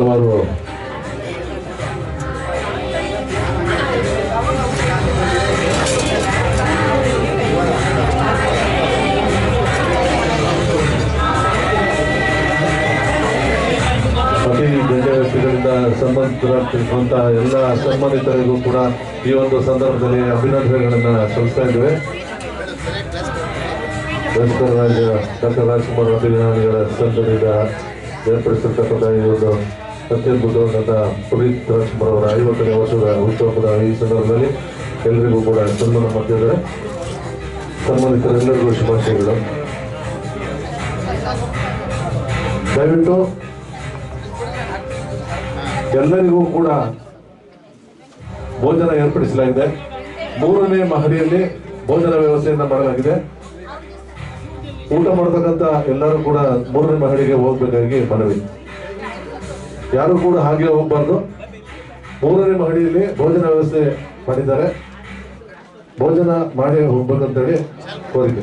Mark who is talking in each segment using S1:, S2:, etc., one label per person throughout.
S1: ಹಲವಾರು ಸಂಬಂಧಿಸಿರುವಂಥ ಎಲ್ಲ ಸಂಬಂಧಿತರಿಗೂ ಕೂಡ ಈ ಒಂದು ಸಂದರ್ಭದಲ್ಲಿ ಅಭಿನಂದನೆಗಳನ್ನು ಸಲ್ಲಿಸ್ತಾ ಇದ್ದೇವೆ. ಡಾಕ್ಟರ್ ರಾಜ್ ಡಾಕ್ಟರ್ ರಾಜ್ಕುಮಾರ್ ಅಭಿಮಾನಿಗಳ ಸಂಘದಿಂದ ಏರ್ಪಡಿಸಿರ್ತಕ್ಕಂಥ ಈ ಒಂದು ಅತ್ಯದ್ಭುತವಾದಂಥ ಪುನೀತ್ ರಾಜ್ಕುಮಾರ್ ಅವರ ಐವತ್ತನೇ ವರ್ಷದ ಉತ್ಸವದ ಈ ಸಂದರ್ಭದಲ್ಲಿ ಎಲ್ಲರಿಗೂ ಕೂಡ ಸನ್ಮಾನ ಮಾಡ್ತಿದ್ದಾರೆ ಸಂಬಂಧಿತರೆಲ್ಲರಿಗೂ ಶುಭಾಶಯಗಳು. ದಯವಿಟ್ಟು ಎಲ್ಲರಿಗೂ ಕೂಡ ಭೋಜನ ಏರ್ಪಡಿಸಲಾಗಿದೆ. ಮೂರನೇ ಮಹಡಿಯಲ್ಲಿ ಭೋಜನ ವ್ಯವಸ್ಥೆಯನ್ನು ಮಾಡಲಾಗಿದೆ. ಊಟ ಮಾಡತಕ್ಕಂಥ ಎಲ್ಲರೂ ಕೂಡ ಮೂರನೇ ಮಹಡಿಗೆ ಹೋಗಬೇಕಾಗಿ ಮನವಿ. ಯಾರು ಕೂಡ ಹಾಗೆ ಹೋಗ್ಬಾರ್ದು. ಮೂರನೇ ಮಹಡಿಯಲ್ಲಿ ಭೋಜನ ವ್ಯವಸ್ಥೆ ಮಾಡಿದ್ದಾರೆ. ಭೋಜನ ಮಾಡಿ ಹೋಗ್ಬೇಕಂತೇಳಿ ಕೋರಿಕೆ.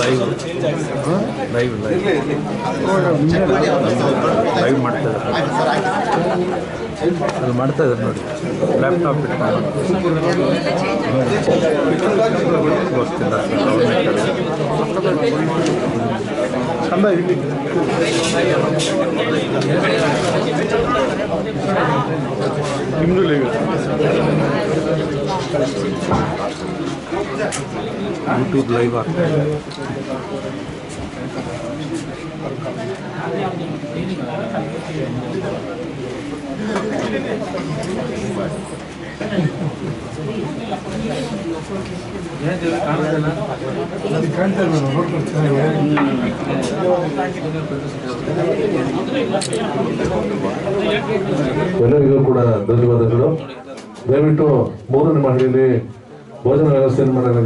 S2: ಲೈವ್ ಲೈವ್ ಲೈವ್ ಮಾಡ್ತಾ ಇದ್ದಾರೆ ಅದು ಮಾಡ್ತಾ ಇದ್ದಾರೆ ನೋಡಿ ಲ್ಯಾಪ್ಟಾಪ್ ಗೊತ್ತಿಲ್ಲ ಚಂದ ಇಲ್ಲಿ ನಿಮ್ಮದು ಲೈವ್ ಯೂಟ್ಯೂಬ್ ಲೈವ್ ಆಗ್ತಾ ಇದೆ
S1: ಎಲ್ಲರಿಗೂ ಕೂಡ ಧನ್ಯವಾದಗಳು. ದಯವಿಟ್ಟು ಮೂರನೇ ಮಹಡಿಯಲ್ಲಿ ಭೋಜನ ವ್ಯವಸ್ಥೆಯನ್ನು ಮಾಡಲಾಗಿದೆ